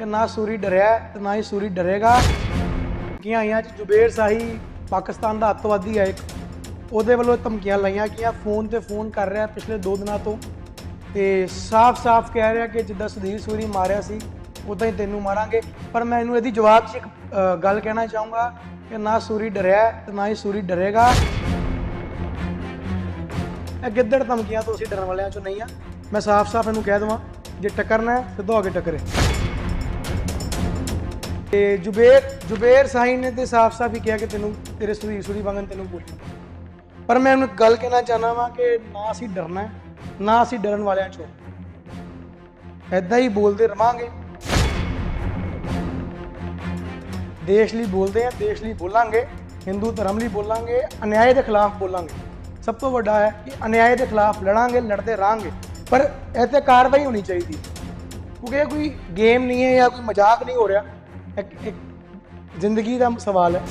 ਕਿ ਨਾ ਸੂਰੀ ਡਰਿਆ ਤੇ ਨਾ ਹੀ ਸੂਰੀ ਡਰੇਗਾ। ਕਿ ਆਈਆਂ ਚ ਜੁਬੇਰ ਸਾਹੀ ਪਾਕਿਸਤਾਨ ਦਾ ਅੱਤਵਾਦੀ ਹੈ ਇੱਕ। ਉਹਦੇ ਵੱਲੋਂ ਧਮਕੀਆਂ ਲਾਈਆਂ ਗਈਆਂ ਫੋਨ ਤੇ ਫੋਨ ਕਰ ਰਿਹਾ ਪਿਛਲੇ 2 ਦਿਨਾਂ ਤੋਂ। ਤੇ ਸਾਫ਼-ਸਾਫ਼ ਕਹਿ ਰਿਹਾ ਕਿ ਜਿੱਦਾਂ ਸੁਧੀਰ ਸੂਰੀ ਮਾਰਿਆ ਸੀ, ਉਦਾਂ ਹੀ ਤੈਨੂੰ ਮਾਰਾਂਗੇ। ਪਰ ਮੈਂ ਇਹਨੂੰ ਇਹਦੀ ਜਵਾਬ 'ਚ ਇੱਕ ਗੱਲ ਕਹਿਣਾ ਚਾਹੂੰਗਾ ਕਿ ਨਾ ਸੂਰੀ ਡਰਿਆ ਤੇ ਨਾ ਹੀ ਸੂਰੀ ਡਰੇਗਾ। ਇਹ ਗਿੱਦੜ ਧਮਕੀਆਂ ਤੋਂ ਅਸੀਂ ਡਰਨ ਵਾਲਿਆਂ ਚੋਂ ਨਹੀਂ ਆ। ਮੈਂ ਸਾਫ਼-ਸਾਫ਼ ਇਹਨੂੰ ਕਹਿ ਦਵਾਂ, ਜੇ ਟੱਕਰਨਾ ਹੈ, ਸਿੱਧਾ ਹੋ ਕੇ ਟੱਕਰੇ। ਤੇ ਜੁਬੇਰ ਜੁਬੇਰ ਸਾਈਨ ਨੇ ਤੇ ਸਾਫ਼-ਸਾਫ਼ ਹੀ ਕਿਹਾ ਕਿ ਤੈਨੂੰ ਤੇਰੇ ਸੁਧੀਰ ਸੂਰੀ ਵਾਂਗਨ ਤੈਨੂੰ ਗੋਲੀ ਪਰ ਮੈਂ ਉਹਨੂੰ ਇੱਕ ਗੱਲ ਕਹਿਣਾ ਚਾਹਨਾ ਵਾਂ ਕਿ ਨਾ ਅਸੀਂ ਡਰਨਾ ਹੈ, ਨਾ ਅਸੀਂ ਡਰਨ ਵਾਲਿਆਂ ਚੋਂ। ਐਦਾਂ ਹੀ ਬੋਲਦੇ ਰਵਾਂਗੇ। ਦੇਸ਼ ਲਈ ਬੋਲਦੇ ਆ ਦੇਸ਼ ਲਈ ਬੋਲਾਂਗੇ ਹਿੰਦੂ ਧਰਮ ਲਈ ਬੋਲਾਂਗੇ ਅਨਿਆਏ ਦੇ ਖਿਲਾਫ ਬੋਲਾਂਗੇ। ਸਭ ਤੋਂ ਵੱਡਾ ਹੈ ਕਿ ਅਨਿਆਏ ਦੇ ਖਿਲਾਫ ਲੜਾਂਗੇ ਲੜਦੇ ਰਹਾਂਗੇ। ਪਰ ਇਹ ਤੇ ਕਾਰਵਾਈ ਹੋਣੀ ਚਾਹੀਦੀ ਕਿਉਂਕਿ ਇਹ ਕੋਈ ਗੇਮ ਨਹੀਂ ਹੈ ਜਾਂ ਕੋਈ ਮਜ਼ਾਕ ਨਹੀਂ ਹੋ ਰਿਹਾ। ਇੱਕ ਇੱਕ ਜ਼ਿੰਦਗੀ ਦਾ ਸਵਾਲ ਹੈ।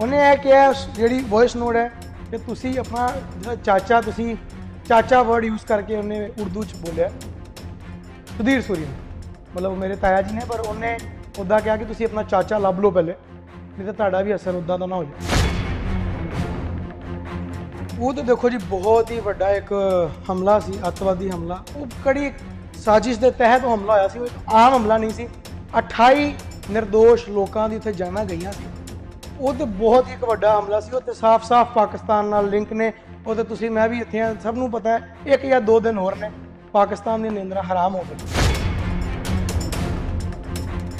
ਉਹਨੇ ਇਹ ਕਿਹਾ, ਜਿਹੜੀ ਵੌਇਸ ਨੋਟ ਹੈ, ਕਿ ਤੁਸੀਂ ਆਪਣਾ ਜਿਹੜਾ ਚਾਚਾ, ਤੁਸੀਂ ਚਾਚਾ ਵਰਡ ਯੂਜ਼ ਕਰਕੇ ਉਹਨੇ ਉਰਦੂ ਚ ਬੋਲਿਆ। ਸੁਧੀਰ ਸੂਰੀ ਨੇ। ਮਤਲਬ ਉਹ ਮੇਰੇ ਤਾਇਆ ਜੀ ਨੇ, ਪਰ ਉਹਨੇ ਉੱਦਾਂ ਕਿਹਾ ਕਿ ਤੁਸੀਂ ਆਪਣਾ ਚਾਚਾ ਲੱਭ ਲਓ ਪਹਿਲੇ, ਨਹੀਂ ਤਾਂ ਤੁਹਾਡਾ ਵੀ ਅਸਰ ਉੱਦਾਂ ਦਾ ਨਾ ਹੋ ਜਾਵੇ ਉਹ ਤਾਂ ਦੇਖੋ ਜੀ, ਬਹੁਤ ਹੀ ਵੱਡਾ ਇੱਕ ਹਮਲਾ ਸੀ, ਅੱਤਵਾਦੀ ਹਮਲਾ। ਉਹ ਕੜੀ ਸਾਜ਼ਿਸ਼ ਦੇ ਤਹਿਤ ਉਹ ਹਮਲਾ ਹੋਇਆ ਸੀ, ਉਹ ਇੱਕ ਆਮ ਹਮਲਾ ਨਹੀਂ ਸੀ। 28 ਨਿਰਦੋਸ਼ ਲੋਕਾਂ ਦੀ ਉੱਥੇ ਜਾਨਾਂ ਗਈਆਂ ਸੀ। ਉਹ ਤੇ ਬਹੁਤ ਹੀ ਇੱਕ ਵੱਡਾ ਹਮਲਾ ਸੀ, ਉਹ ਤੇ ਸਾਫ਼-ਸਾਫ਼ ਪਾਕਿਸਤਾਨ ਨਾਲ ਲਿੰਕ ਨੇ। ਉਹ ਤੇ ਤੁਸੀਂ, ਮੈਂ ਵੀ ਇੱਥੇ ਆ, ਸਭ ਨੂੰ ਪਤਾ ਹੈ, ਇੱਕ ਜਾਂ ਦੋ ਦਿਨ ਹੋਰ ਨੇ, ਪਾਕਿਸਤਾਨ ਦੀ ਨਿੰਦਰਾ ਹਰਾਮ ਹੋ ਗਈ।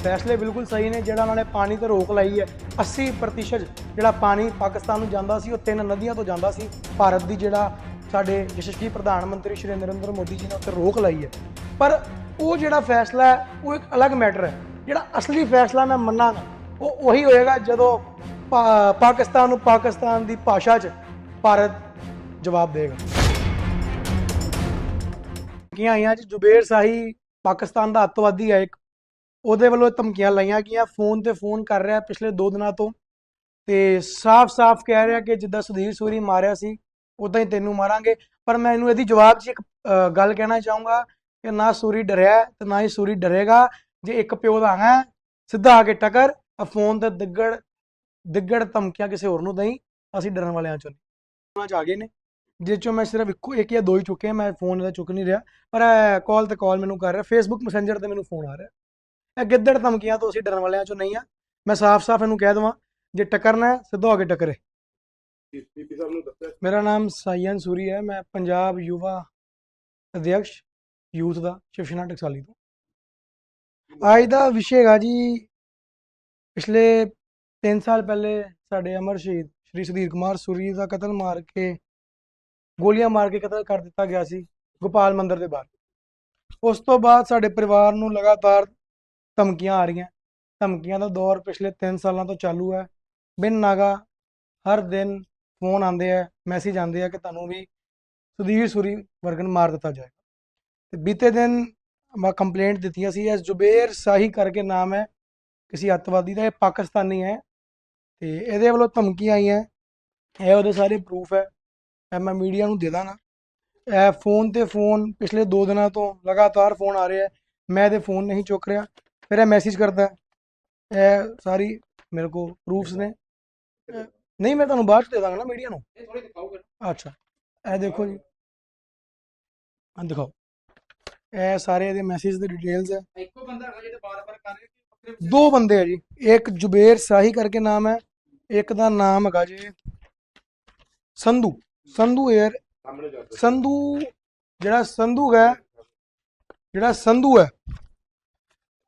ਫੈਸਲੇ ਬਿਲਕੁਲ ਸਹੀ ਨੇ, ਜਿਹੜਾ ਉਹਨਾਂ ਨੇ ਪਾਣੀ ਤੇ ਰੋਕ ਲਾਈ ਹੈ। 80% ਜਿਹੜਾ ਪਾਣੀ ਪਾਕਿਸਤਾਨ ਨੂੰ ਜਾਂਦਾ ਸੀ, ਉਹ ਤਿੰਨ ਨਦੀਆਂ ਤੋਂ ਜਾਂਦਾ ਸੀ। ਭਾਰਤ ਦੀ ਜਿਹੜਾ ਸਾਡੇ ਯਸ਼ਸਵੀ ਪ੍ਰਧਾਨ ਮੰਤਰੀ ਸ਼੍ਰੀ ਨਰਿੰਦਰ ਮੋਦੀ ਜੀ ਨੇ ਉੱਤੇ ਰੋਕ ਲਾਈ ਹੈ। ਪਰ ਉਹ ਜਿਹੜਾ ਫੈਸਲਾ ਹੈ, ਉਹ ਇੱਕ ਅਲੱਗ ਮੈਟਰ ਹੈ। ਜਿਹੜਾ ਅਸਲੀ ਫੈਸਲਾ ਮੈਂ ਮੰਨਾਂਗਾ ਉਹ ਉਹੀ ਹੋਏਗਾ ਜਦੋਂ ਪਾ- ਪਾਕਿਸਤਾਨ ਨੂੰ ਪਾਕਿਸਤਾਨ ਦੀ ਭਾਸ਼ਾ 'ਚ ਭਾਰਤ ਜਵਾਬ ਦੇਗਾ। ਧਮਕੀਆਂ ਆਈਆਂ ਜੀ, ਜੁਬੇਰ ਸਾਹੀ ਪਾਕਿਸਤਾਨ ਦਾ ਅੱਤਵਾਦੀ ਹੈ ਇੱਕ। ਉਹਦੇ ਵੱਲੋਂ ਧਮਕੀਆਂ ਲਾਈਆਂ ਗਈਆਂ, ਫੋਨ ਤੇ ਫੋਨ ਕਰ ਰਿਹਾ ਪਿਛਲੇ 2 ਦਿਨਾਂ ਤੋਂ। ਤੇ ਸਾਫ਼-ਸਾਫ਼ ਕਹਿ ਰਿਹਾ ਕਿ ਜਿੱਦਾਂ ਸੁਧੀਰ ਸੂਰੀ ਮਾਰਿਆ ਸੀ ਉਦਾਂ ਹੀ ਤੈਨੂੰ ਮਾਰਾਂਗੇ। ਪਰ ਮੈਂ ਇਹਨੂੰ ਇਹਦੀ ਜਵਾਬ 'ਚ ਇੱਕ ਗੱਲ ਕਹਿਣਾ ਚਾਹੂੰਗਾ ਕਿ ਨਾ ਸੂਰੀ ਡਰਿਆ ਤੇ ਨਾ ਹੀ ਸੂਰੀ ਡਰੇਗਾ। ਜੇ ਇੱਕ ਪਿਓ ਦਾ ਹੈ ਸਿੱਧਾ ਆ ਕੇ ਟੱਕਰ ਆ ਫੋਨ ਤੇ ਦਿੱਗੜ ਦਿੱਗੜ ਧਮਕੀਆਂ ਕਿਸੇ ਹੋਰ ਨੂੰ ਦਈ ਅਸੀਂ ਡਰਨ ਵਾਲਿਆਂ ਚੋਂ ਨਹੀਂ। ਉਹਨਾਂ ਚ ਆ ਗਏ ਨੇ। ਜਿਸ ਚੋਂ ਮੈਂ ਸਿਰਫ ਇੱਕੋ ਇੱਕ ਜਾਂ ਦੋ ਹੀ ਚੁੱਕੇ ਆ ਮੈਂ ਫੋਨ ਇਹਦਾ ਚੁੱਕ ਨਹੀਂ ਰਿਹਾ। ਪਰ ਕਾਲ ਤੇ ਕਾਲ ਮੈਨੂੰ ਕਰ ਰਿਹਾ ਫੇਸਬੁੱਕ ਮੈਸੇਂਜਰ ਤੇ ਮੈਨੂੰ ਫੋਨ ਆ ਰਿਹਾ। ਇਹ ਗਿੱਦੜ ਧਮਕੀਆਂ ਤੋਂ ਅਸੀਂ ਡਰਨ ਵਾਲਿਆਂ ਚੋਂ ਨਹੀਂ ਆ। ਮੈਂ ਸਾਫ਼-ਸਾਫ਼ ਇਹਨੂੰ ਕਹਿ ਦਵਾਂ ਜੇ ਟੱਕਰਨਾ ਹੈ ਸਿੱਧਾ ਹੋ ਕੇ ਟੱਕਰੇ। ਮੇਰਾ ਨਾਮ ਸਾਈਨ ਸੂਰੀ ਹੈ ਮੈਂ ਪੰਜਾਬ ਯੁਵਾ ਅਧਿਕਸ਼ ਯੂਥ ਦਾ ਸ਼ਿਵ ਟਕਸਾਲੀ ਤੋਂ। ਅੱਜ ਦਾ ਵਿਸ਼ੇ ਹੈਗਾ ਜੀ, ਪਿਛਲੇ 3 ਸਾਲ ਪਹਿਲੇ ਸਾਡੇ ਅਮਰ ਸ਼ਹੀਦ ਸ਼੍ਰੀ ਸੁਧੀਰ ਕੁਮਾਰ ਸੂਰੀ ਦਾ ਕਤਲ ਮਾਰ ਕੇ, ਗੋਲੀਆਂ ਮਾਰ ਕੇ ਕਤਲ ਕਰ ਦਿੱਤਾ ਗਿਆ ਸੀ ਗੋਪਾਲ ਮੰਦਿਰ ਦੇ ਬਾਹਰ। ਉਸ ਤੋਂ ਬਾਅਦ ਸਾਡੇ ਪਰਿਵਾਰ ਨੂੰ ਲਗਾਤਾਰ ਧਮਕੀਆਂ ਆ ਰਹੀਆਂ। ਧਮਕੀਆਂ ਦਾ ਦੌਰ ਪਿਛਲੇ 3 ਸਾਲਾਂ ਤੋਂ ਚਾਲੂ ਹੈ। ਬਿਨ ਨਾਗਾ ਹਰ ਦਿਨ ਫੋਨ ਆਉਂਦੇ ਆ, ਮੈਸੇਜ ਆਉਂਦੇ ਆ ਕਿ ਤੁਹਾਨੂੰ ਵੀ ਸੁਧੀਰ ਸੂਰੀ ਵਰਗਨ ਮਾਰ ਦਿੱਤਾ ਜਾਏ ਤੇ ਬੀਤੇ ਦਿਨ ਮੈਂ ਕੰਪਲੇਂਟ ਦਿੱਤੀਆਂ ਸੀ ਐਸ ਜੁਬੇਰ ਸਾਹੀ ਕਰਕੇ ਨਾਮ ਹੈ ਕਿਸੇ ਅੱਤਵਾਦੀ ਦਾ ਇਹ ਪਾਕਿਸਤਾਨੀ ਹੈ ਤੇ ਇਹਦੇ ਵੱਲੋਂ ਧਮਕੀਆਂ ਆਈਆਂ ਇਹ ਉਹਦੇ ਸਾਰੇ ਪ੍ਰੂਫ ਹੈ ਇਹ ਮੈਂ ਮੀਡੀਆ ਨੂੰ ਦੇ ਦਾਂਗਾ। ਇਹ ਫੋਨ ਤੇ ਫੋਨ ਪਿਛਲੇ 2 ਦਿਨਾਂ ਤੋਂ ਲਗਾਤਾਰ ਫੋਨ ਆ ਰਹੇ ਹੈ ਮੈਂ ਇਹਦੇ ਫੋਨ ਨਹੀਂ ਚੁੱਕ ਰਿਹਾ ਫਿਰ ਇਹ ਮੈਸੇਜ ਕਰਦਾ। ਇਹ ਸਾਰੀ ਮੇਰੇ ਕੋਲ ਪ੍ਰੂਫਸ ਨੇ। ਨਹੀਂ ਮੈਂ ਤੁਹਾਨੂੰ ਬਾਅਦ ਚ ਦੇ ਦਾਂਗਾ ਨਾ ਮੀਡੀਆ ਨੂੰ। ਇਹ ਥੋੜੀ ਦਿਖਾਓਗੇ ਅੱਛਾ ਇਹ ਦੇਖੋ ਜੀ। ਹਾਂ ਦਿਖਾਓ। ਇਹ ਸਾਰੇ ਇਹਦੇ ਮੈਸੇਜ ਦੇ ਡਿਟੇਲਸ ਹੈ ਇੱਕੋ ਬੰਦਾ ਹੈਗਾ ਜਿਹੜਾ ਬਾਰ-ਬਾਰ ਕਰ ਰਿਹਾ ਕਿ ਦੋ ਬੰਦੇ ਆ ਜੀ। ਇੱਕ ਜੁਬੇਰ ਸਾਹੀ ਕਰਕੇ ਨਾਮ ਹੈ ਇੱਕ ਦਾ ਨਾਮ ਹੈਗਾ ਜੀ ਸੰਧੂ। ਸੰਧੂ 에ਅਰ ਸਾਹਮਣੇ ਜਾ ਕੇ। ਸੰਧੂ ਜਿਹੜਾ ਸੰਧੂ ਹੈ ਜਿਹੜਾ ਸੰਧੂ ਹੈ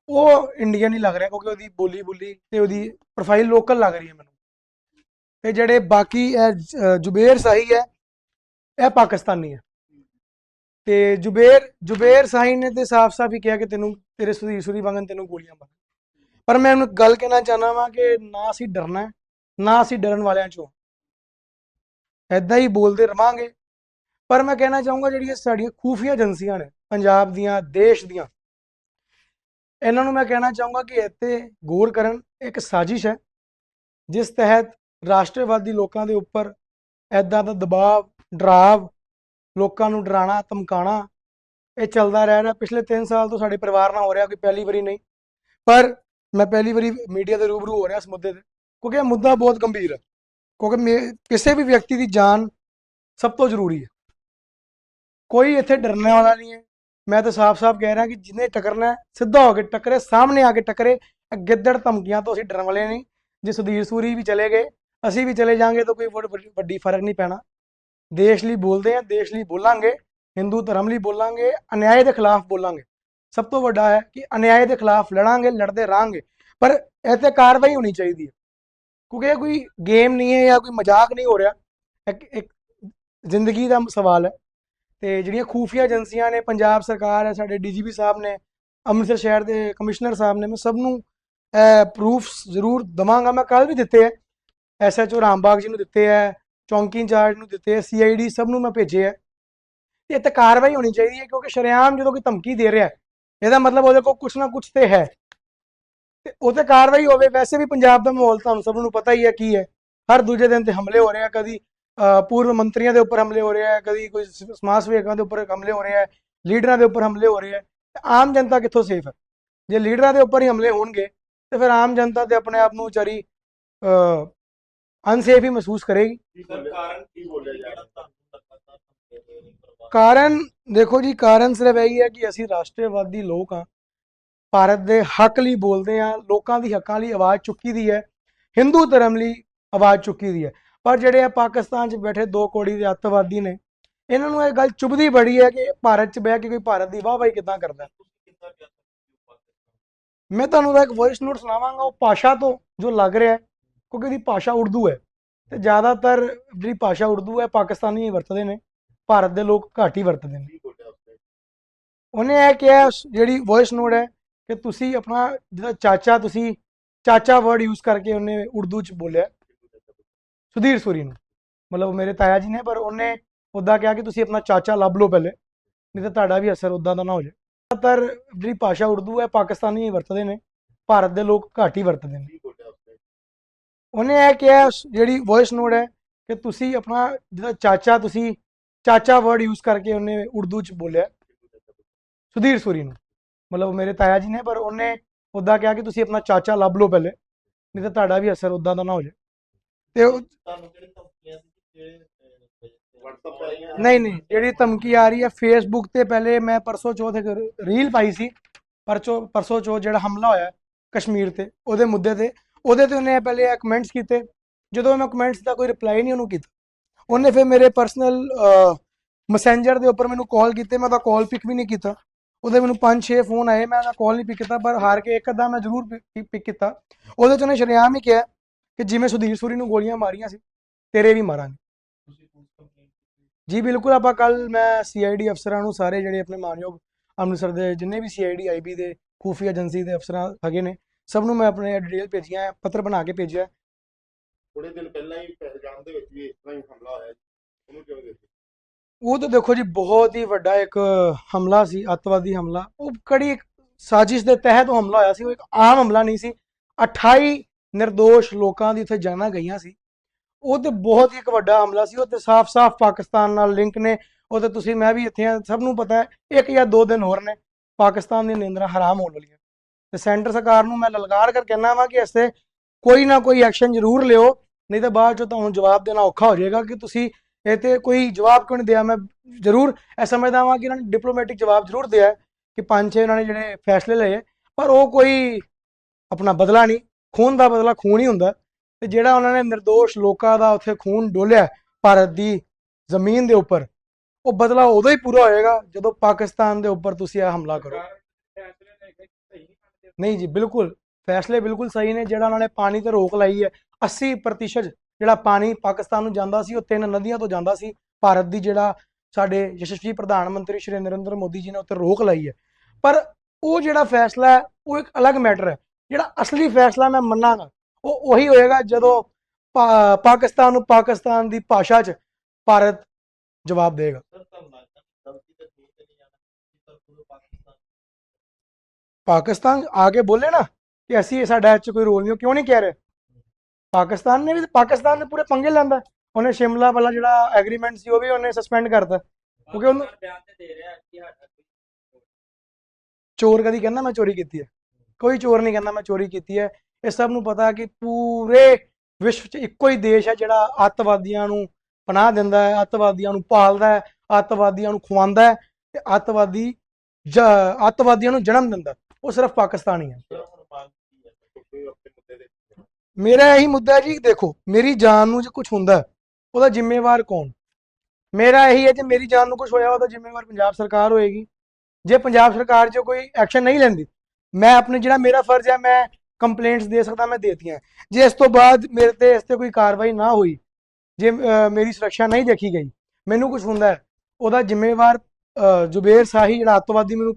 ਉਹ ਇੰਡੀਅਨ ਹੀ ਲੱਗ ਰਿਹਾ ਕਿਉਂਕਿ ਉਹਦੀ ਬੋਲੀ ਬੋਲੀ ਤੇ ਉਹਦੀ ਪ੍ਰੋਫਾਈਲ ਲੋਕਲ ਲੱਗ ਰਹੀ ਹੈ ਮੈਨੂੰ। ਤੇ ਜਿਹੜੇ ਬਾਕੀ ਇਹ ਜੁਬੇਰ ਸਾਹੀ ਹੈ ਇਹ ਪਾਕਿਸਤਾਨੀ ਹੈ। ਤੇ ਜੁਬੇਰ ਜੁਬੇਰ ਸਾਹੀ ਨੇ ਤੇ ਸਾਫ਼-ਸਾਫ਼ ਹੀ ਕਿਹਾ ਕਿ ਤੈਨੂੰ, ਤੇਰੇ ਸੁਧੀਰ ਸੁਰੀ ਵਾਂਗਨ ਤੈਨੂੰ ਗੋਲੀਆਂ ਮਾਰ ਪਰ ਮੈਂ ਉਹਨੂੰ ਗੱਲ ਕਹਿਣਾ ਚਾਹਨਾ ਵਾਂ ਕਿ ਨਾ ਅਸੀਂ ਡਰਨਾ ਨਾ ਅਸੀਂ ਡਰਨ ਵਾਲਿਆਂ ਚੋਂ। ਐਦਾਂ ਹੀ ਬੋਲਦੇ ਰਵਾਂਗੇ। ਪਰ ਮੈਂ ਕਹਿਣਾ ਚਾਹੂੰਗਾ ਜਿਹੜੀਆਂ ਸਾਡੀਆਂ ਖੂਫੀਆ ਏਜੰਸੀਆਂ ਨੇ, ਪੰਜਾਬ ਦੀਆਂ, ਦੇਸ਼ ਦੀਆਂ, ਇਹਨਾਂ ਨੂੰ ਮੈਂ ਕਹਿਣਾ ਚਾਹੂੰਗਾ ਕਿ ਇੱਥੇ ਗੌਰ ਕਰਨ, ਇੱਕ ਸਾਜ਼ਿਸ਼ ਹੈ, ਜਿਸ ਤਹਿਤ ਰਾਸ਼ਟਰਵਾਦੀ ਲੋਕਾਂ ਦੇ ਉੱਪਰ ਐਦਾਂ ਦਾ ਦਬਾਅ, ਡਰਾਵ ਲੋਕਾਂ ਨੂੰ ਡਰਾਣਾ ਧਮਕਾਣਾ ਇਹ ਚੱਲਦਾ ਰਹਿ ਰਿਹਾ। ਪਿਛਲੇ 3 ਸਾਲ ਤੋਂ ਸਾਡੇ ਪਰਿਵਾਰ ਨਾਲ ਹੋ ਰਿਹਾ ਕੋਈ ਪਹਿਲੀ ਵਾਰੀ ਨਹੀਂ। ਪਰ ਮੈਂ ਪਹਿਲੀ ਵਾਰੀ ਮੀਡੀਆ ਦੇ ਰੂਬਰੂ ਹੋ ਰਿਹਾ ਇਸ ਮੁੱਦੇ ਤੇ, ਕਿਉਂਕਿ ਇਹ ਮੁੱਦਾ ਬਹੁਤ ਗੰਭੀਰ ਹੈ ਕਿਉਂਕਿ ਮੇ- ਕਿਸੇ ਵੀ ਵਿਅਕਤੀ ਦੀ ਜਾਨ ਸਭ ਤੋਂ ਜ਼ਰੂਰੀ ਹੈ ਕੋਈ ਇੱਥੇ ਡਰਨੇ ਵਾਲਾ ਨਹੀਂ ਹੈ। ਮੈਂ ਤਾਂ ਸਾਫ਼-ਸਾਫ਼ ਕਹਿ ਰਿਹਾ ਕਿ ਜਿਹਨੇ ਟਕਰਨਾ ਸਿੱਧਾ ਹੋ ਕੇ ਟੱਕਰੇ, ਸਾਹਮਣੇ ਆ ਕੇ ਟੱਕਰੇ, ਇਹ ਗਿੱਦੜ ਧਮਕੀਆਂ ਤੋਂ ਅਸੀਂ ਡਰਨ ਵਾਲੇ ਨਹੀਂ। ਜੇ ਸੁਧੀਰ ਸੂਰੀ ਵੀ ਚਲੇ ਗਏ, ਅਸੀਂ ਵੀ ਚਲੇ ਜਾਾਂਗੇ ਤਾਂ ਕੋਈ ਵੱਡ- ਵੱਡੀ ਵੱਡੀ ਫ਼ਰਕ ਨਹੀਂ ਪੈਣਾ। ਦੇਸ਼ ਲਈ ਬੋਲਦੇ ਆ, ਦੇਸ਼ ਲਈ ਬੋਲਾਂਗੇ, ਹਿੰਦੂ ਧਰਮ ਲਈ ਬੋਲਾਂਗੇ, ਅਨਿਆਏ ਦੇ ਖਿਲਾਫ ਬੋਲਾਂਗੇ। ਸਭ ਤੋਂ ਵੱਡਾ ਹੈ ਕਿ ਅਨਿਆਏ ਦੇ ਖਿਲਾਫ ਲੜਾਂਗੇ, ਲੜਦੇ ਰਹਾਂਗੇ। ਪਰ ਇਹ ਤੇ ਕਾਰਵਾਈ ਹੋਣੀ ਚਾਹੀਦੀ ਹੈ। ਕਿਉਂਕਿ ਇਹ ਕੋਈ ਗੇਮ ਨਹੀਂ ਹੈ ਜਾਂ ਕੋਈ ਮਜ਼ਾਕ ਨਹੀਂ ਹੋ ਰਿਹਾ। ਇੱਕ ਇੱਕ ਜ਼ਿੰਦਗੀ ਦਾ ਸਵਾਲ ਹੈ। ਤੇ ਜਿਹੜੀਆਂ ਖੂਫੀਆ ਏਜੰਸੀਆਂ ਨੇ, ਪੰਜਾਬ ਸਰਕਾਰ ਹੈ, ਸਾਡੇ ਡੀਜੀਪੀ ਸਾਹਿਬ ਨੇ, ਅੰਮ੍ਰਿਤਸਰ ਸ਼ਹਿਰ ਦੇ ਕਮਿਸ਼ਨਰ ਸਾਹਿਬ ਨੇ, ਮੈਂ ਸਭ ਨੂੰ ਇਹ ਪ੍ਰੂਫਸ ਜ਼ਰੂਰ ਦਵਾਂਗਾ। ਮੈਂ ਕੱਲ ਵੀ ਦਿੱਤੇ ਹੈ। ਐਸਐਚਓ ਰਾਮਬਾਗ ਜੀ ਨੂੰ ਦਿੱਤੇ ਹੈ। ਚੌਂਕੀ ਇੰਚਾਰਜ ਨੂੰ ਦਿੱਤੇ ਹੈ ਸੀਆਈਡੀ ਸਭ ਨੂੰ ਮੈਂ ਭੇਜੇ ਹੈ ਇਹ ਤਾਂ ਕਾਰਵਾਈ ਹੋਣੀ ਚਾਹੀਦੀ ਹੈ, ਕਿਉਂਕਿ ਸ਼ਰੇਆਮ ਜਦੋਂ ਕੋਈ ਧਮਕੀ ਦੇ ਰਿਹਾ ਇਹਦਾ ਮਤਲਬ ਉਹਦੇ ਕੋਲ ਕੁਛ ਨਾ ਕੁਛ ਤੇ ਹੈ। ਤੇ ਉਹ ਤੇ ਕਾਰਵਾਈ ਹੋਵੇ, ਵੈਸੇ ਵੀ ਪੰਜਾਬ ਦਾ ਮਾਹੌਲ ਤੁਹਾਨੂੰ ਸਭ ਨੂੰ ਪਤਾ ਹੀ ਹੈ ਕੀ ਹੈ। ਹਰ ਦੂਜੇ ਦਿਨ ਤੇ ਹਮਲੇ ਹੋ ਰਹੇ ਆ, ਕਦੀ ਪੂਰਵ ਮੰਤਰੀਆਂ ਦੇ ਉੱਪਰ ਹਮਲੇ ਹੋ ਰਹੇ ਆ, ਕਦੀ ਕੋਈ ਸਮਾਜ ਸੇਵਕਾਂ ਦੇ ਉੱਪਰ ਹਮਲੇ ਹੋ ਰਹੇ ਆ, ਲੀਡਰਾਂ ਦੇ ਉੱਪਰ ਹਮਲੇ ਹੋ ਰਹੇ ਆ। ਆਮ ਜਨਤਾ ਕਿੱਥੋਂ ਸੇਫ ਹੈ? ਜੇ ਲੀਡਰਾਂ ਦੇ ਉੱਪਰ ਹੀ ਹਮਲੇ ਹੋਣਗੇ, ਤੇ ਫਿਰ ਆਮ ਜਨਤਾ ਤੇ ਆਪਣੇ ਆਪ ਨੂੰ ਵਿਚਾਰੀ ਅਨਸੇਫ ਹੀ ਮਹਿਸੂਸ ਕਰੇਗੀ। ਕਾਰਨ ਕੀ ਬੋਲਿਆ ਜਾ ਰਿਹਾ? ਕਾਰਨ ਦੇਖੋ ਜੀ ਕਾਰਨ ਸਿਰਫ ਇਹੀ ਹੈ ਕਿ ਅਸੀਂ ਰਾਸ਼ਟਰਵਾਦੀ ਲੋਕ ਹਾਂ। ਭਾਰਤ ਦੇ ਹੱਕ ਲਈ ਬੋਲਦੇ ਹਾਂ ਲੋਕਾਂ ਦੀ ਹੱਕਾਂ ਲਈ ਆਵਾਜ਼ ਚੁੱਕੀ ਦੀ ਹੈ ਹਿੰਦੂ ਧਰਮ ਲਈ ਆਵਾਜ਼ ਚੁੱਕੀ ਦੀ ਹੈ। ਪਰ ਜਿਹੜੇ ਆ ਪਾਕਿਸਤਾਨ 'ਚ ਬੈਠੇ ਦੋ ਕੋੜੀ ਦੇ ਅੱਤਵਾਦੀ ਨੇ ਇਹਨਾਂ ਨੂੰ ਇਹ ਗੱਲ ਚੁਭਦੀ ਬੜੀ ਹੈ ਕਿ ਭਾਰਤ 'ਚ ਬਹਿ ਕੇ ਕੋਈ ਭਾਰਤ ਦੀ ਵਾਹਵਾਹੀ ਕਿੱਦਾਂ ਕਰਦਾ। ਮੈਂ ਤੁਹਾਨੂੰ ਇੱਕ ਵੌਇਸ ਨੋਟ ਸੁਣਾਵਾਂਗਾ ਉਹ ਭਾਸ਼ਾ ਤੋਂ ਜੋ ਲੱਗ ਰਿਹਾ ਹੈ। ਕਿਉਂਕਿ ਉਹਦੀ ਭਾਸ਼ਾ ਉਰਦੂ ਹੈ ਤੇ ਜ਼ਿਆਦਾਤਰ ਜਿਹੜੀ ਭਾਸ਼ਾ ਉਰਦੂ ਹੈ ਪਾਕਿਸਤਾਨੀ ਹੀ ਵਰਤਦੇ ਨੇ ਭਾਰਤ ਦੇ ਲੋਕ ਘੱਟ ਹੀ ਵਰਤਦੇ ਨੇ। ਉਹਨੇ ਇਹ ਕਿਹਾ ਜਿਹੜੀ ਵੌਇਸ ਨੋਟ ਹੈ ਕਿ ਤੁਸੀਂ ਆਪਣਾ ਜਿਹੜਾ ਚਾਚਾ ਤੁਸੀਂ ਚਾਚਾ ਵਰਡ ਯੂਜ਼ ਕਰਕੇ ਉਹਨੇ ਉਰਦੂ ਚ ਬੋਲਿਆ। ਸੁਧੀਰ ਸੂਰੀ ਨੂੰ। ਮਤਲਬ ਮੇਰੇ ਤਾਇਆ ਜੀ ਨੇ ਪਰ ਉਹਨੇ ਉਦਾਂ ਕਿਹਾ ਕਿ ਤੁਸੀਂ ਆਪਣਾ ਚਾਚਾ ਲੱਭ ਲਓ ਪਹਿਲੇ ਨਹੀਂ ਤਾਂ ਤੁਹਾਡਾ ਵੀ ਅਸਰ ਉਦਾਂ ਦਾ ਨਾ ਹੋ ਜਾਏ। ਜ਼ਿਆਦਾਤਰ ਜਿਹੜੀ ਭਾਸ਼ਾ ਉਰਦੂ ਹੈ ਪਾਕਿਸਤਾਨੀ ਹੀ ਵਰਤਦੇ ਨੇ ਭਾਰਤ ਦੇ ਲੋਕ ਘੱਟ ਹੀ ਵਰਤਦੇ ਨੇ। ਉਹਨੇ ਇਹ ਕਿਹਾ ਜਿਹੜੀ ਵੌਇਸ ਨੋਟ ਹੈ ਕਿ ਤੁਸੀਂ ਆਪਣਾ ਜਿਹੜਾ ਚਾਚਾ ਤੁਸੀਂ ਚਾਚਾ ਵਰਡ ਯੂਜ਼ ਕਰਕੇ ਉਹਨੇ ਉਰਦੂ ਚ ਬੋਲਿਆ। ਸੁਧੀਰ ਸੂਰੀ ਨੂੰ। ਮਤਲਬ ਮੇਰੇ ਤਾਇਆ ਜੀ ਨੇ ਪਰ ਉਹਨੇ ਉਦਾਂ ਕਿਹਾ ਕਿ ਤੁਸੀਂ ਆਪਣਾ ਚਾਚਾ ਲੱਭ ਲਓ ਪਹਿਲੇ ਨਹੀਂ ਤਾਂ ਤੁਹਾਡਾ ਵੀ ਅਸਰ ਉਦਾਂ ਦਾ ਨਾ ਹੋ ਜਾਏ। ਤੇ? ਨਹੀਂ ਨਹੀਂ ਜਿਹੜੀ ਧਮਕੀ ਆ ਰਹੀ ਹੈ ਫੇਸਬੁੱਕ ਤੇ ਪਹਿਲੇ ਮੈਂ ਪਰਸੋਂ ਚੌਥ ਇੱਕ ਰੀਲ ਪਾਈ ਸੀ। ਪਰਚੋ ਪਰਸੋਂ ਚੌਥ ਜਿਹੜਾ ਹਮਲਾ ਹੋਇਆ ਕਸ਼ਮੀਰ ਤੇ ਉਹਦੇ ਮੁੱਦੇ ਤੇ ਉਹਦੇ ਤੇ ਉਹਨੇ ਪਹਿਲੇ ਕਮੈਂਟਸ ਕੀਤੇ। ਜਦੋਂ ਮੈਂ ਕਮੈਂਟਸ ਦਾ ਕੋਈ ਰਿਪਲਾਈ ਨਹੀਂ ਉਹਨੂੰ ਕੀਤਾ। ਉਹਨੇ ਫਿਰ ਮੇਰੇ ਪਰਸਨਲ ਮੈਸੇਂਜਰ ਦੇ ਉੱਪਰ ਮੈਨੂੰ ਕਾਲ ਕੀਤੇ। ਮੈਂ ਤਾਂ ਕਾਲ ਪਿਕ ਵੀ ਨਹੀਂ ਕੀਤਾ। ਉਹਦੇ ਮੈਨੂੰ 5-6 ਫੋਨ ਆਏ। ਮੈਂ ਉਹਦਾ ਕਾਲ ਨਹੀਂ ਪਿਕ ਕੀਤਾ ਪਰ ਹਾਰ ਕੇ ਇੱਕ ਅੱਧਾ ਮੈਂ ਜ਼ਰੂਰ ਪਿਕ ਕੀਤਾ। ਉਹਦੇ ਚ ਉਹਨੇ ਸ਼ਰੇਆਮ ਹੀ ਕਿਹਾ ਕਿ ਜਿਵੇਂ ਸੁਧੀਰ ਸੂਰੀ ਨੂੰ ਗੋਲੀਆਂ ਮਾਰੀਆਂ ਸੀ ਤੇਰੇ ਵੀ ਮਾਰਾਂਗੇ। ਜੀ ਬਿਲਕੁਲ ਆਪਾਂ ਕੱਲ ਮੈਂ ਸੀਆਈਡੀ ਅਫਸਰਾਂ ਨੂੰ ਸਾਰੇ ਜਿਹੜੇ ਆਪਣੇ ਮਾਨਯੋਗ ਅੰਮ੍ਰਿਤਸਰ ਦੇ ਜਿੰਨੇ ਵੀ ਸੀਆਈਡੀ ਆਈਬੀ ਦੇ ਖੂਫੀਆ ਏਜੰਸੀ ਦੇ ਅਫਸਰਾਂ ਹੈਗੇ ਨੇ ਸਭ ਨੂੰ ਮੈਂ ਆਪਣੇ ਡਿਟੇਲ ਭੇਜੀਆਂ ਹੈ, ਪੱਤਰ ਬਣਾ ਕੇ ਭੇਜਿਆ। ਹੈ। ਥੋੜੇ ਦਿਨ ਪਹਿਲਾਂ ਹੀ ਪਹਿਲਗਾਮ ਦੇ ਵਿੱਚ ਵੀ ਇਸ ਤਰ੍ਹਾਂ ਹੀ ਹਮਲਾ ਹੋਇਆ ਜੀ। ਉਹਨੂੰ ਕਿਵੇਂ ਦੇਖਦੇ? ਉਹ ਤਾਂ ਦੇਖੋ ਜੀ ਬਹੁਤ ਹੀ ਵੱਡਾ ਇੱਕ ਹਮਲਾ ਸੀ ਅੱਤਵਾਦੀ ਹਮਲਾ। ਉਹ ਕੜੀ ਇੱਕ ਸਾਜ਼ਿਸ਼ ਦੇ ਤਹਿਤ ਉਹ ਹਮਲਾ ਹੋਇਆ ਸੀ ਉਹ ਇੱਕ ਆਮ ਹਮਲਾ ਨਹੀਂ ਸੀ। 28 ਨਿਰਦੋਸ਼ ਲੋਕਾਂ ਦੀ ਉੱਥੇ ਜਾਨਾਂ ਗਈਆਂ ਸੀ। ਉਹ ਤੇ ਬਹੁਤ ਹੀ ਇੱਕ ਵੱਡਾ ਹਮਲਾ ਸੀ। ਉਹ ਤੇ ਸਾਫ਼-ਸਾਫ਼ ਪਾਕਿਸਤਾਨ ਨਾਲ ਲਿੰਕ ਨੇ। ਉਹ ਤੇ ਤੁਸੀਂ ਮੈਂ ਵੀ ਇੱਥੇ ਆ ਸਭ ਨੂੰ ਪਤਾ ਹੈ ਇੱਕ ਜਾਂ ਦੋ ਦਿਨ ਹੋਰ ਨੇ। ਪਾਕਿਸਤਾਨ ਦੀ ਨਿੰਦਰਾ ਹਰਾਮ ਹੋਣ ਵਾਲੀ ਹੈ ਤੇ ਸੈਂਟਰ ਸਰਕਾਰ ਨੂੰ ਮੈਂ ਲਲਕਾਰ ਕਰ ਕਹਿਣਾ ਵਾਂ ਕਿ ਇਸਤੇ ਕੋਈ ਨਾ ਕੋਈ ਐਕਸ਼ਨ ਜ਼ਰੂਰ ਲਿਓ, ਨਹੀਂ ਤਾਂ ਬਾਅਦ ਚੋਂ ਤੁਹਾਨੂੰ ਜਵਾਬ ਦੇਣਾ ਔਖਾ ਹੋ ਜਾਏਗਾ ਕਿ ਤੁਸੀਂ ਇਹ ਤੇ ਕੋਈ ਜਵਾਬ ਕਿਉਂ ਨਹੀਂ ਦਿਆ। ਮੈਂ ਜ਼ਰੂਰ ਇਹ ਸਮਝਦਾ ਵਾਂ ਕਿ ਇਹਨਾਂ ਨੇ ਡਿਪਲੋਮੈਟਿਕ ਜਵਾਬ ਜ਼ਰੂਰ ਦਿਆ ਕਿ ਪੰਜ ਛੇ ਇਹਨਾਂ ਨੇ ਜਿਹੜੇ ਫੈਸਲੇ ਲਏ ਪਰ ਉਹ ਕੋਈ ਆਪਣਾ ਬਦਲਾ ਨਹੀਂ, ਖੂਨ ਦਾ ਬਦਲਾ ਖੂਨ ਹੀ ਹੁੰਦਾ ਤੇ ਜਿਹੜਾ ਉਹਨਾਂ ਨੇ ਨਿਰਦੋਸ਼ ਲੋਕਾਂ ਦਾ ਉੱਥੇ ਖੂਨ ਡੋਲਿਆ ਭਾਰਤ ਦੀ ਜ਼ਮੀਨ ਦੇ ਉੱਪਰ, ਉਹ ਬਦਲਾ ਉਦੋਂ ਹੀ ਪੂਰਾ ਹੋਏਗਾ ਜਦੋਂ ਪਾਕਿਸਤਾਨ ਦੇ ਉੱਪਰ ਤੁਸੀਂ ਇਹ ਹਮਲਾ ਕਰੋ ਫੈਸਲੇ ਨੇ ਕਿ ਸਹੀ ਨਹੀਂ ਮੰਨਦੇ ਨਹੀਂ ਜੀ ਬਿਲਕੁਲ ਫੈਸਲੇ ਬਿਲਕੁਲ ਸਹੀ ਨੇ ਜਿਹੜਾ ਉਹਨਾਂ ਨੇ ਪਾਣੀ ਤੇ ਰੋਕ ਲਾਈ ਹੈ 80% ਜਿਹੜਾ ਪਾਣੀ ਪਾਕਿਸਤਾਨ ਨੂੰ ਜਾਂਦਾ ਸੀ ਉਹ ਤਿੰਨ ਨਦੀਆਂ ਤੋਂ ਜਾਂਦਾ ਸੀ ਭਾਰਤ ਦੀ ਜਿਹੜਾ ਸਾਡੇ ਯਸ਼ਸਵੀ ਪ੍ਰਧਾਨ ਮੰਤਰੀ ਸ਼੍ਰੀ ਨਰਿੰਦਰ ਮੋਦੀ ਜੀ ਨੇ ਉੱਤੇ ਰੋਕ ਲਾਈ ਹੈ ਪਰ ਉਹ ਜਿਹੜਾ ਫੈਸਲਾ ਹੈ ਉਹ ਇੱਕ ਅਲੱਗ ਮੈਟਰ ਹੈ ਜਿਹੜਾ ਅਸਲੀ ਫੈਸਲਾ ਮੈਂ ਮੰਨਾਂਗਾ ਉਹ ਉਹੀ ਹੋਏਗਾ ਜਦੋਂ ਪਾ- ਪਾਕਿਸਤਾਨ ਨੂੰ ਪਾਕਿਸਤਾਨ ਦੀ ਭਾਸ਼ਾ 'ਚ ਭਾਰਤ ਜਵਾਬ ਦੇਗਾ ਪਾਕਿਸਤਾਨ ਆ ਕੇ ਬੋਲੇ ਨਾ ਕਿ ਅਸੀਂ ਸਾਡਾ 'ਚ ਕੋਈ ਰੋਲ ਨਹੀਂ ਕਿਉਂ ਨਹੀਂ ਕਹਿ ਰਹੇ? ਪਾਕਿਸਤਾਨ ਨੇ ਵੀ ਪਾਕਿਸਤਾਨ ਨੇ ਪੂਰੇ ਪੰਗੇ ਲੈਂਦਾ। ਉਹਨੇ ਸ਼ਿਮਲਾ ਵਾਲਾ ਜਿਹੜਾ ਐਗਰੀਮੈਂਟ ਸੀ ਉਹ ਵੀ ਉਹਨੇ ਸਸਪੈਂਡ ਕਰਤਾ। ਕਿਉਂਕਿ ਉਹਨੂੰ ਬਿਆਨ ਤੇ ਦੇ ਰਿਹਾ ਕਿ ਸਾਡਾ ਕੋਈ ਚੋਰ ਕਦੀ ਕਹਿੰਦਾ ਮੈਂ ਚੋਰੀ ਕੀਤੀ ਹੈ। ਕੋਈ ਚੋਰ ਨਹੀਂ ਕਹਿੰਦਾ ਮੈਂ ਚੋਰੀ ਕੀਤੀ ਹੈ। ਇਹ ਸਭ ਨੂੰ ਪਤਾ ਕਿ ਪੂਰੇ ਵਿਸ਼ਵ 'ਚ ਇੱਕੋ ਹੀ ਦੇਸ਼ ਹੈ ਜਿਹੜਾ ਅੱਤਵਾਦੀਆਂ ਨੂੰ ਪਨਾਹ ਦਿੰਦਾ ਹੈ ਅੱਤਵਾਦੀਆਂ ਨੂੰ ਪਾਲਦਾ ਹੈ ਅੱਤਵਾਦੀਆਂ ਨੂੰ ਖਵਾਉਂਦਾ ਹੈ ਤੇ ਅੱਤਵਾਦੀ ਅੱਤਵਾਦੀਆਂ ਨੂੰ ਜਨਮ ਦਿੰਦਾ ਹੈ। ਉਹ ਸਿਰਫ ਪਾਕਿਸਤਾਨੀ ਹੈ ਮੇਰਾ ਇਹੀ ਮੁੱਦਾ ਹੈ ਜੀ ਦੇਖੋ ਮੇਰੀ ਜਾਨ ਨੂੰ ਜੇ ਕੁਝ ਹੁੰਦਾ ਉਹਦਾ ਜ਼ਿੰਮੇਵਾਰ ਕੌਣ? ਮੇਰਾ ਇਹੀ ਹੈ ਜੇ ਮੇਰੀ ਜਾਨ ਨੂੰ ਕੁਝ ਹੋਇਆ ਉਹਦਾ ਜ਼ਿੰਮੇਵਾਰ ਪੰਜਾਬ ਸਰਕਾਰ ਹੋਏਗੀ। ਜੇ ਪੰਜਾਬ ਸਰਕਾਰ 'ਚ ਕੋਈ ਐਕਸ਼ਨ ਨਹੀਂ ਲੈਂਦੀ ਮੈਂ ਆਪਣੇ ਜਿਹੜਾ ਮੇਰਾ ਫਰਜ਼ ਹੈ ਮੈਂ ਕੰਪਲੇਂਟਸ ਦੇ ਸਕਦਾ ਮੈਂ ਦੇਤੀਆਂ। ਜੇ ਇਸ ਤੋਂ ਬਾਅਦ ਮੇਰੇ ਤੇ ਇਸ ਤੇ ਕੋਈ ਕਾਰਵਾਈ ਨਾ ਹੋਈ ਜੇ ਮੇਰੀ ਸੁਰੱਖਿਆ ਨਹੀਂ ਦੇਖੀ ਗਈ ਮੈਨੂੰ ਕੁਝ ਹੁੰਦਾ ਉਹਦਾ ਜ਼ਿੰਮੇਵਾਰ ਜ਼ੁਬੇਰ ਸਾਹੀ ਜਿਹੜਾ ਅੱਤਵਾਦੀ ਮੈਨੂੰ